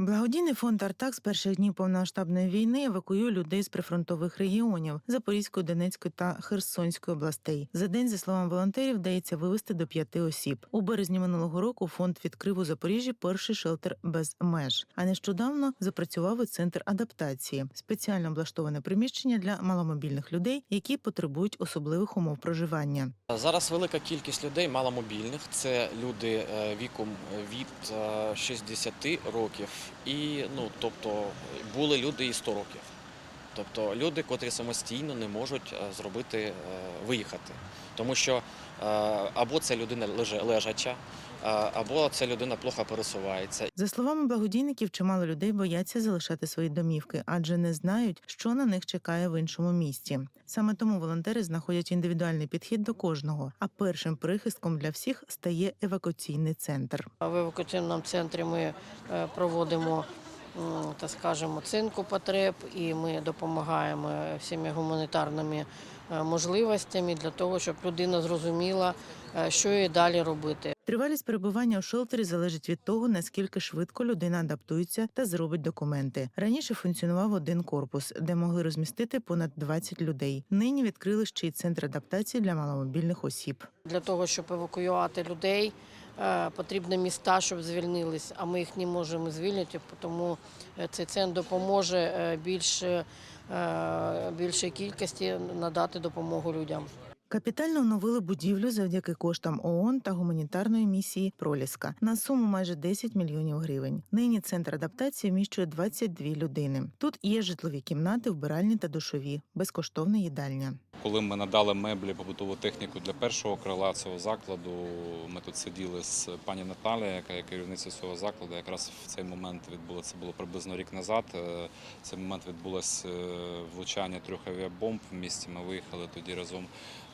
Благодійний фонд Артак з перших днів повномасштабної війни евакуює людей з прифронтових регіонів Запорізької, Донецької та Херсонської областей. За день, за словами волонтерів, вдається вивезти до п'яти осіб. У березні минулого року фонд відкрив у Запоріжжі перший шелтер без меж. А нещодавно запрацював і центр адаптації, спеціально облаштоване приміщення для маломобільних людей, які потребують особливих умов проживання. Зараз велика кількість людей маломобільних. Це люди е, віком від е, 60 років, і ну тобто були люди і 100 років. Тобто люди, котрі самостійно не можуть е, зробити е, виїхати, тому що е, або це людина леже- лежача, е, або це людина плохо пересувається. За словами благодійників, чимало людей бояться залишати свої домівки, адже не знають, що на них чекає в іншому місті. Саме тому волонтери знаходять індивідуальний підхід до кожного. А першим прихистком для всіх стає евакуаційний центр. В евакуаційному центрі ми е, проводимо м, так скажемо, оцінку потреб і ми допомагаємо всіми гуманітарними е, можливостями для того, щоб людина зрозуміла, е, що їй далі робити. Тривалість перебування у шелтері залежить від того, наскільки швидко людина адаптується та зробить документи. Раніше функціонував один корпус, де могли розмістити понад 20 людей. Нині відкрили ще й центр адаптації для маломобільних осіб. Для того, щоб евакуювати людей, потрібні міста, щоб звільнились, а ми їх не можемо звільнити, тому е, цей центр допоможе е, більше, е, більшій кількості надати допомогу людям. Капітально оновили будівлю завдяки коштам ООН та гуманітарної місії Проліска на суму майже 10 мільйонів гривень. Нині центр адаптації вміщує 22 людини. Тут є житлові кімнати, вбиральні та душові, безкоштовна їдальня. Коли ми надали меблі побутову техніку для першого крила цього закладу, ми тут сиділи з пані Наталією, яка є керівниця цього закладу. Якраз в цей момент відбулося, це було приблизно рік назад. е, В цей момент відбулося е, влучання трьох авіабомб в місті. Ми виїхали тоді разом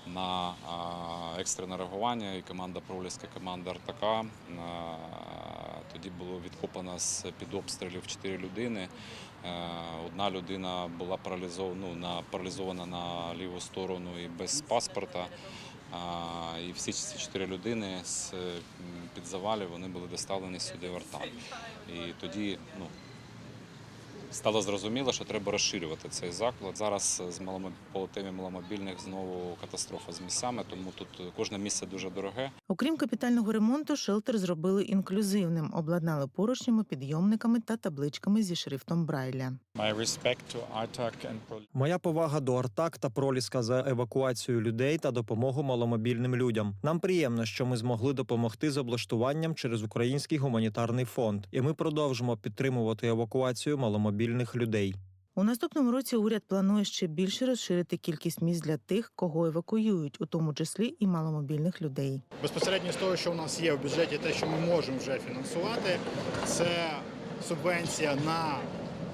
на екстрене реагування і команда Проліска, команда Артака. Е, Тоді було відкопано з під обстрілів чотири людини. Е, Одна людина була паралізована, ну, на, паралізована на ліву сторону і без паспорта. І всі ці чотири людини з під завалів вони були доставлені сюди в Артан. І тоді ну, стало зрозуміло, що треба розширювати цей заклад. Зараз з по темі маломобільних знову катастрофа з місцями, тому тут кожне місце дуже дороге. Окрім капітального ремонту, шелтер зробили інклюзивним, обладнали поручнями, підйомниками та табличками зі шрифтом Брайля. Моя повага до Артак та Проліска за евакуацію людей та допомогу маломобільним людям. Нам приємно, що ми змогли допомогти з облаштуванням через Український гуманітарний фонд, і ми продовжимо підтримувати евакуацію маломобільних людей. У наступному році уряд планує ще більше розширити кількість місць для тих, кого евакуюють, у тому числі і маломобільних людей. Безпосередньо з того, що у нас є в бюджеті, те, що ми можемо вже фінансувати, це субвенція на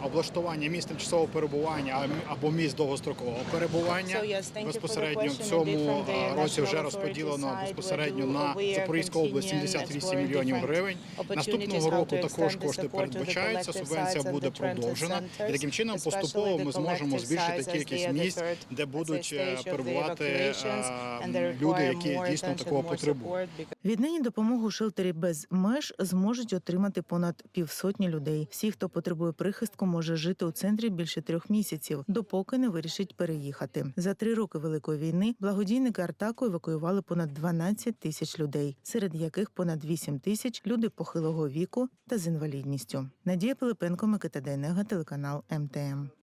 облаштування місць тимчасового перебування а- або місць довгострокового перебування. Безпосередньо в цьому році вже розподілено безпосередньо на Запорізьку область continuing 78 мільйонів гривень. Наступного року також кошти передбачаються. Субвенція буде продовжена. І таким чином поступово ми зможемо збільшити кількість місць, де будуть е, перебувати е, люди, які дійсно такого потребують. Віднині допомогу у шелтері без меж зможуть отримати понад півсотні людей. Всі, хто потребує прихистку, може жити у центрі більше трьох місяців, допоки не вирішить переїхати. За три роки великої війни благодійники Артаку евакуювали понад 12 тисяч людей, серед яких понад 8 тисяч люди похилого віку та з інвалідністю. Надія Пилипенко, Микита Дейнега, телеканал МТМ.